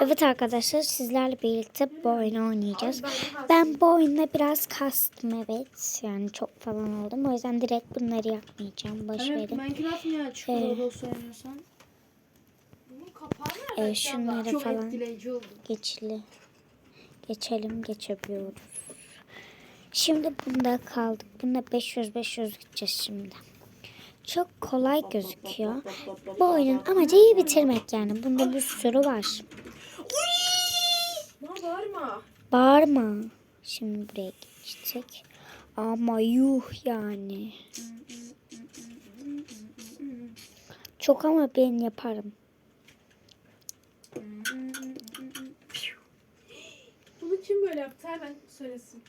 Evet arkadaşlar sizlerle birlikte bu oyunu oynayacağız. Ben bu oyunda biraz kastım evet. Yani çok falan oldum. O yüzden direkt bunları yapmayacağım. Boş Evet, verin. Minecraft niye açık Ee, oynuyorsan? Ee, şunları Çok falan geçili. Geçelim geçebiliyoruz. Şimdi bunda kaldık. Bunda 500-500 gideceğiz şimdi. Çok kolay gözüküyor. Bu oyunun amacı iyi bitirmek yani. Bunda bir sürü var. Bağırma. Bağırma. Şimdi buraya geçecek. Ama yuh yani. Çok ama ben yaparım. Bunu kim böyle yaptı? Hemen söylesin.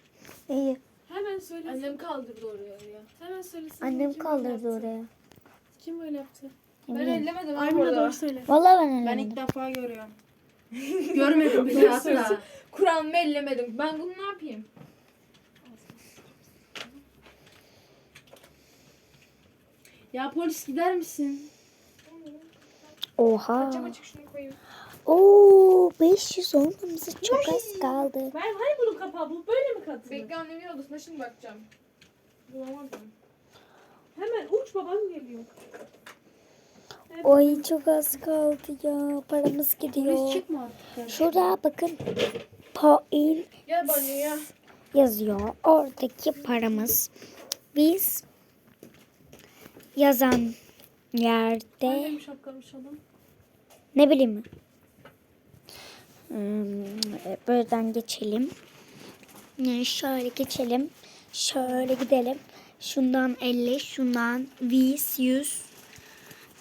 İyi. Hemen söylesin. Annem kaldırdı oraya ya. Hemen söylesin. Annem Kim kaldırdı oraya. Kim böyle yaptı? Ben ellemedim. Ay burada. doğru söyle. Vallahi ben Ben ellemedim. ilk defa görüyorum. Görmedim bile asla. Kur'an'ımı ellemedim. Ben bunu ne yapayım? Ya polis gider misin? Oha. Açık açık şunu koyayım. Oo 500 olmamıza çok az kaldı. Ben hani bunun kapağı bu böyle mi katılır? Bekle annemin odasına şimdi bakacağım. Bulamadım. Hemen uç babam geliyor. Oy çok az kaldı ya. Paramız gidiyor. çıkma. Şurada bakın. Gel banyoya. yazıyor. Oradaki paramız. Biz yazan yerde ne bileyim mi? Hmm, buradan geçelim. Yani şöyle geçelim. Şöyle gidelim. Şundan 50, şundan 100, 100.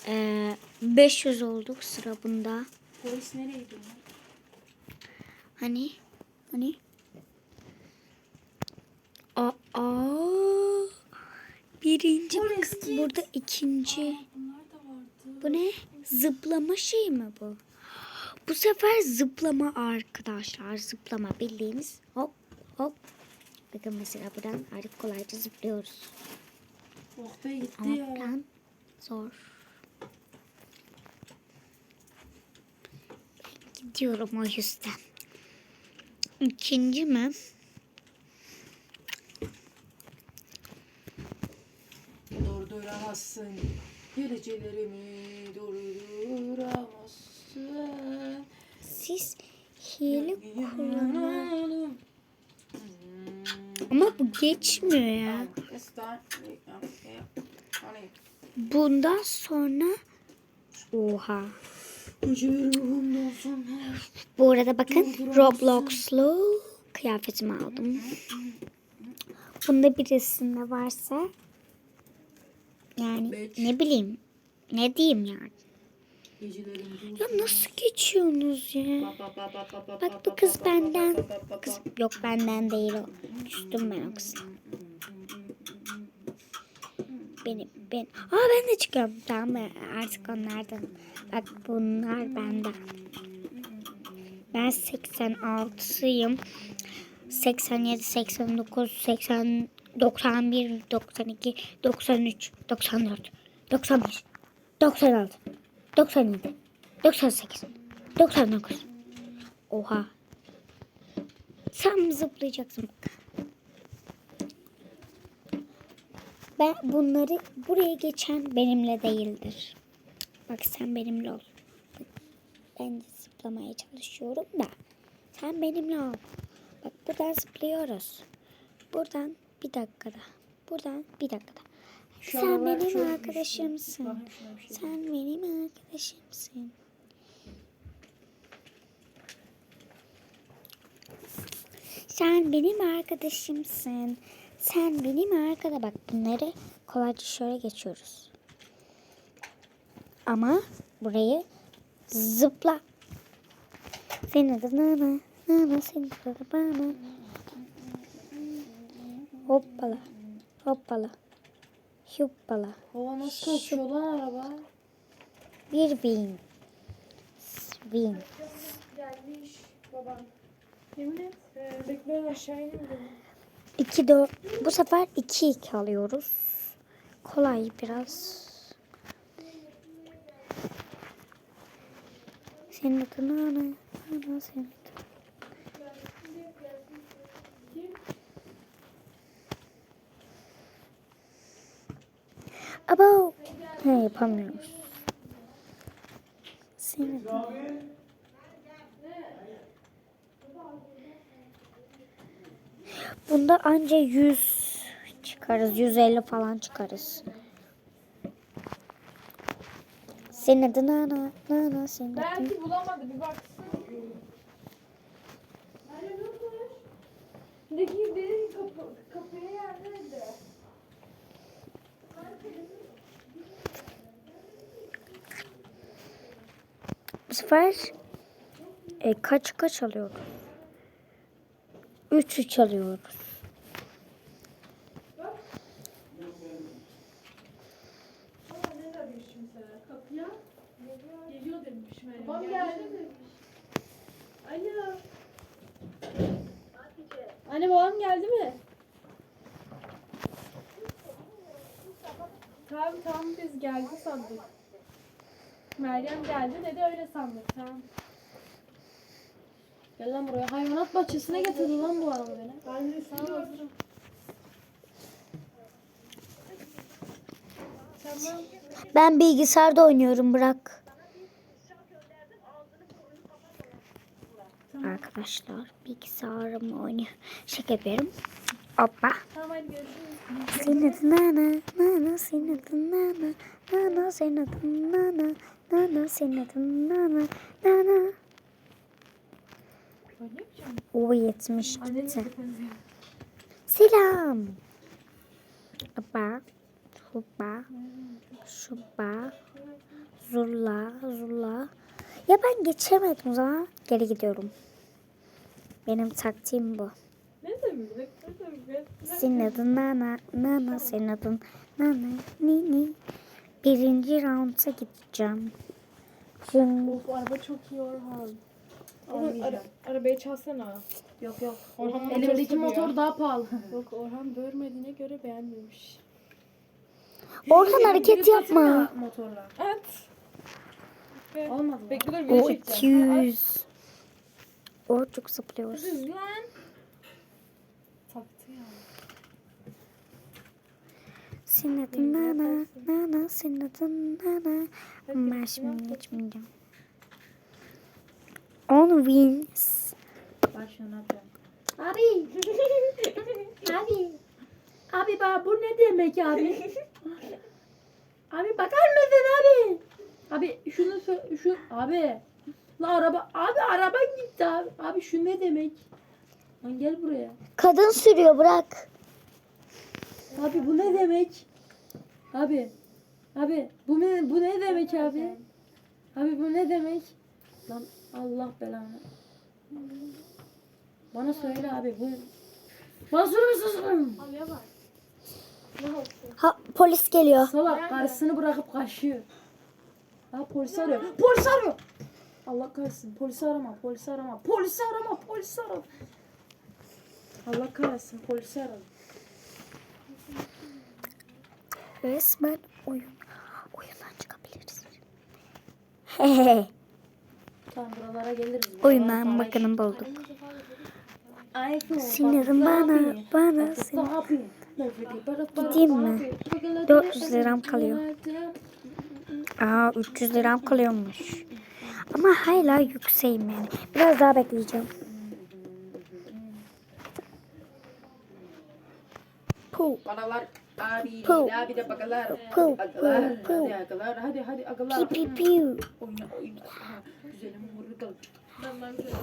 Ee, 500 olduk sıra bunda. Polis nereye gidiyor? Hani? Hani? Aa, birinci bakın burada ikinci. Bunlar da vardı. Bu ne? Zıplama şey mi bu? Bu sefer zıplama arkadaşlar. Zıplama bildiğiniz hop hop. Bakın mesela buradan artık kolayca zıplıyoruz. Oh be gitti Ama ya. zor. Ben gidiyorum o yüzden. İkinci mi? Durduramazsın. Gelecelerimi durduramazsın. Siz hile kullanın. Ama bu geçmiyor ya. Bundan sonra Oha. Bu arada bakın Roblox'lu kıyafetimi aldım. Bunda birisinde varsa yani ne bileyim ne diyeyim yani. Ya nasıl geçiyorsunuz ya? Bak bu kız benden. Kız, yok benden değil o. Küstüm ben o kızla. Benim ben. Aa ben de çıkıyorum. Tamam mı? Artık onlardan. Bak bunlar benden. Ben 86'yım. 87, 89, 80, 91, 92, 93, 94, 95, 96, 97, 98, 99. Oha. Sen zıplayacaksın. Ben bunları buraya geçen benimle değildir. Bak sen benimle ol. Ben de zıplamaya çalışıyorum da. Sen benimle ol. Bak buradan zıplıyoruz. Buradan bir dakikada. Buradan bir dakikada. Şu Sen benim arkadaşımsın. Şey. Sen benim arkadaşımsın. Sen benim arkadaşımsın. Sen benim arkada bak bunları kolayca şöyle geçiyoruz. Ama burayı zıpla. Senin adın Nana. Nana senin adın bana. Hoppala. Hoppala. Hoppala. Baba nasıl kaçıyor lan araba? Bir bin. Bin. Gelmiş babam. Yemin et. Ee, Bekler aşağı inemedim. 2 4 bu sefer 2 2 alıyoruz. Kolay biraz. Senin adın ana, ana senin adın. Abo. He yapamıyoruz. Senin adın. Bunda anca 100 çıkarız. 150 falan çıkarız. Senin adın Nana. Nana senin adın. Belki bulamadı bir baksın. Ne ki kapı, kapıya yerdeydi. Bu sefer e, kaç kaç alıyoruz? 3 3 alıyoruz. Geliyor demiş Meryem. Babam geldi mi? mi? Alo. Anne babam geldi mi? Tamam tamam biz geldi sandık. Meryem geldi dedi öyle sandık tamam. Gel lan buraya. Hayvanat bahçesine getirdi lan bu araba beni. Ben de sana hazırım. Tamam. Ben bilgisayarda oynuyorum bırak. Arkadaşlar bilgisayarımla oynuyor. Şaka yapıyorum. Hoppa. Tamam hadi görüşürüz. Senin adın Nana. Nana senin adın Nana. Nana senin adın Nana. Nana senin adın Nana. Nana. O 70 gitti. Selam. Hoppa. Hoppa. Şuba. Zurla. Zurla. Ya ben geçemedim o zaman. Geri gidiyorum. Benim taktiğim bu. Senin adın Nana. Nana senin adın Nana. Nini. Birinci round'a gideceğim. Şimdi Of araba çok iyi Orhan. Ama ara, arabayı çalsana. Yok yok. Orhan motor Elimdeki motor daha pahalı. Yok Orhan bölmediğine göre beğenmemiş. Orhan hareket yapma. Motorla. At. Be- Olmadı? Bekle dur O. Ha, 200. O çok zıplıyoruz. at. Lan. Taktı ya. Senin adın Nana. Nana senin adın Nana. Ben şimdi geçmeyeceğim. 10 wins. Abi. abi. Abi bak bu ne demek abi? abi bakar mısın abi? Abi şunu şu abi. La araba abi araba gitti abi. Abi şu ne demek? Lan gel buraya. Kadın sürüyor bırak. Abi bu ne demek? Abi. Abi bu ne bu ne demek abi? Abi bu ne demek? Lan Allah belanı. Bana söyle abi bu. Söyle söyle. Abiye bak. Ha polis geliyor. Salak karısını bırakıp kaçıyor. Ha polis arıyor. Polis arıyor. Allah kahretsin. Polisi arama. Polisi arama. Polisi arama. Polisi arama. Allah kahretsin. Polisi arama. Resmen oyun. Oyundan çıkabiliriz. Tamam buralara geliriz. Oyundan bakalım bulduk. Sinirim bana, bana sin. Gideyim mi? 400 liram kalıyor. Aa 300 liram kalıyormuş. Ama hala yükseğim yani. Biraz daha bekleyeceğim. Puh. Paralar abi Puh. abi de bakalar. Agalar. Hadi agalar hadi hadi agalar. Piu piu. Oyna oyna. Güzelim vurdu. Ben ben şöyle.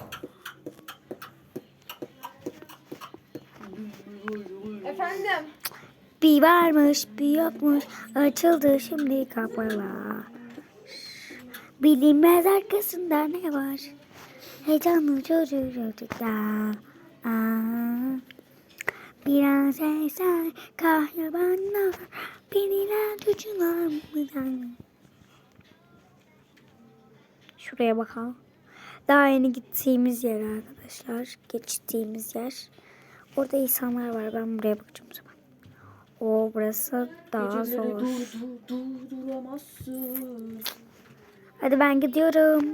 Efendim. Bir varmış bir yokmuş. Açıldı şimdi kapılar. Bilinmez arkasında ne var? Heyecanlı çocuklar. Aa, Biraz eser kahramanlar. Beniler tutular mıdan? Şuraya bakalım. Daha yeni gittiğimiz yer arkadaşlar. Geçtiğimiz yer. Orada insanlar var. Ben buraya bakacağım zaman. O burası daha Geceleri zor. dur dur dur duramazsın. Hadi ben gidiyorum.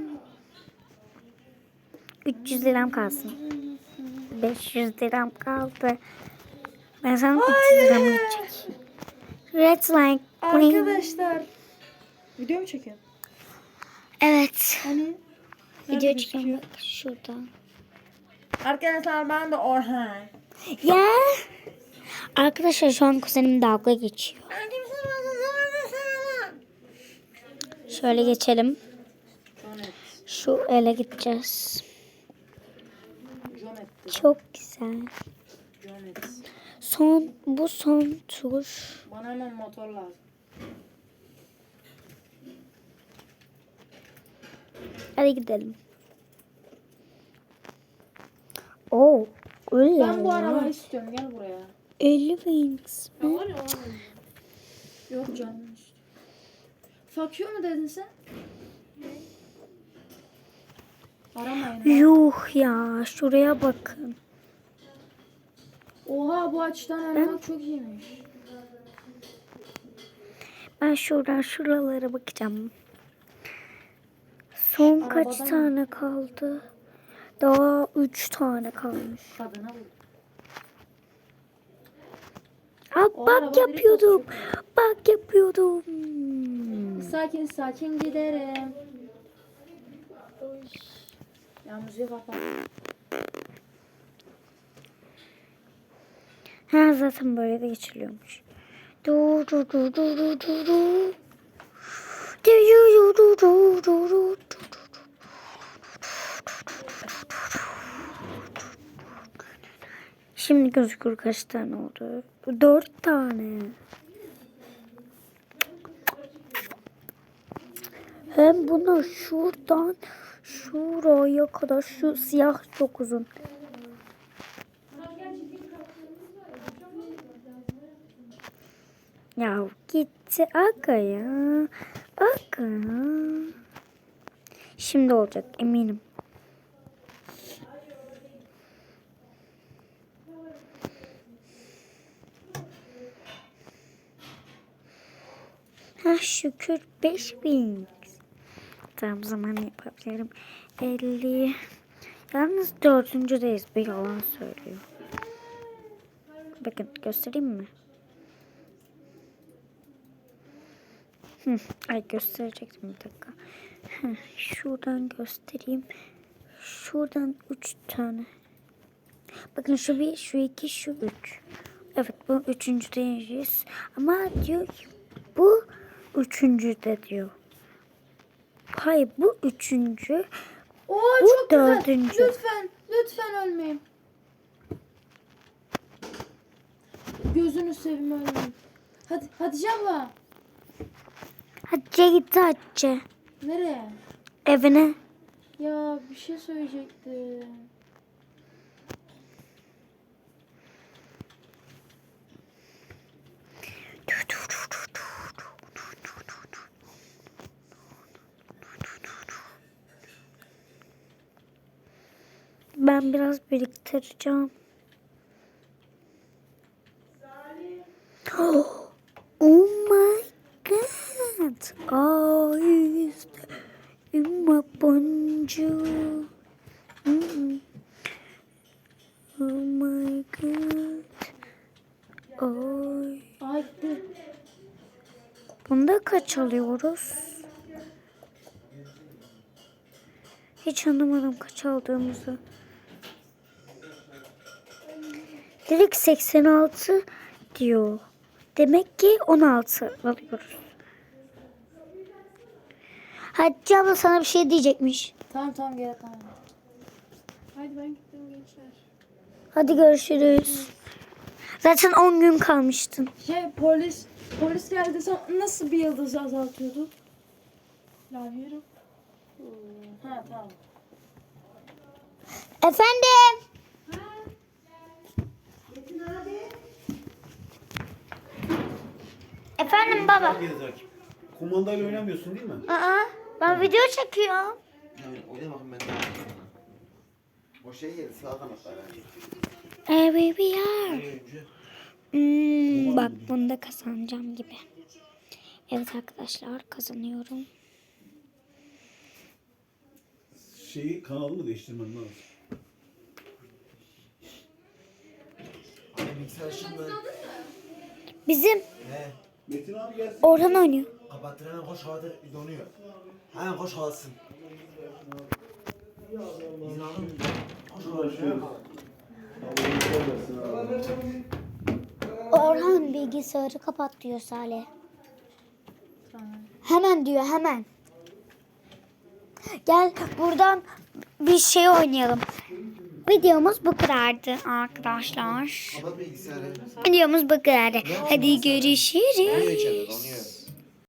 300 liram kalsın. 500 liram kaldı. Ben sana 300 liramı gidecek. Red light green. Arkadaşlar. Video mu çekiyorsun? Evet. Hani? Video çekiyorum bak şurada. Arkadaşlar ben de Orhan. Ya. Arkadaşlar şu an kuzenim dalga geçiyor. Şöyle geçelim. Şu ele gideceğiz. Çok güzel. Son bu son tur. Bana hemen motor lazım. Hadi gidelim. Oo. Öyle Ben bu ya. arabayı istiyorum. Gel buraya. 50 wings. mi? Var ya Yok canım. Fuck you mu dedin sen? Aramayın. Yuh ya şuraya bakın. Oha bu açıdan aramak çok iyiymiş. Ben şuradan şuralara bakacağım. Son kaç Arabadan mı? tane kaldı? Daha 3 tane kalmış. Kadına vur. Aa, O bak yapıyordum. Bak yapıyordum. Sakin sakin giderim. Ya müziği kapat. Ha zaten böyle de geçiliyormuş. Du du du du du du du. Du du du. Şimdi gözükür kaç tane oldu? Dört tane. Hem buna şuradan şuraya kadar şu siyah çok uzun. Ya gitti aga ya. Aga. Şimdi olacak eminim. Ha şükür 5000. Tamam zaman yapabilirim. 50. Yalnız dördüncüdeyiz. Bir yalan söylüyor. Bakın göstereyim mi? Hı, ay gösterecektim bir dakika. Hı, şuradan göstereyim. Şuradan üç tane. Bakın şu bir, şu iki, şu üç. Evet bu üçüncüdeyiz. Ama diyor ki bu üçüncüde diyor. Hayır bu üçüncü. Oo Bu çok güzel. dördüncü. Lütfen, lütfen ölmeyin. Gözünü seveyim ölmeyin. Hadi, Hatice abla. Hatice gitti Hatice. Nereye? Evine. Ya bir şey söyleyecektim. Ben biraz biriktireceğim. Oh, god. Eyes in my bonjour. Mm. Oh my god. Ay. Ay. Bunda kaç alıyoruz? Hiç anlamadım kaç aldığımızı. Direkt 86 diyor. Demek ki 16 alıyoruz. Hatice abla sana bir şey diyecekmiş. Tamam tamam gel tamam. Hadi ben gittim gençler. Hadi görüşürüz. Zaten 10 gün kalmıştın. Şey polis polis geldi sen nasıl bir yıldız azaltıyordu? Lavyerim. Ha tamam. Efendim? Efendim baba. Kumandayla oynamıyorsun değil mi? Aa, ben video çekiyorum. Yani oyna bakayım ben de. O şey yedi sağ kanatlar. Here we are. Hmm, bak bunda kazanacağım gibi. Evet arkadaşlar kazanıyorum. şeyi kanalını değiştirmen lazım. Bilgisayar? Bizim He. Metin abi gelsin. Orhan oynuyor. Kapattır hemen koş havada donuyor. Hemen koş havasın. İzin mı? Koş havada. Orhan bilgisayarı kapat diyor Salih. Hemen diyor hemen. Gel buradan bir şey oynayalım. Videomuz bu kadardı arkadaşlar. Videomuz bu kadardı. Hadi görüşürüz.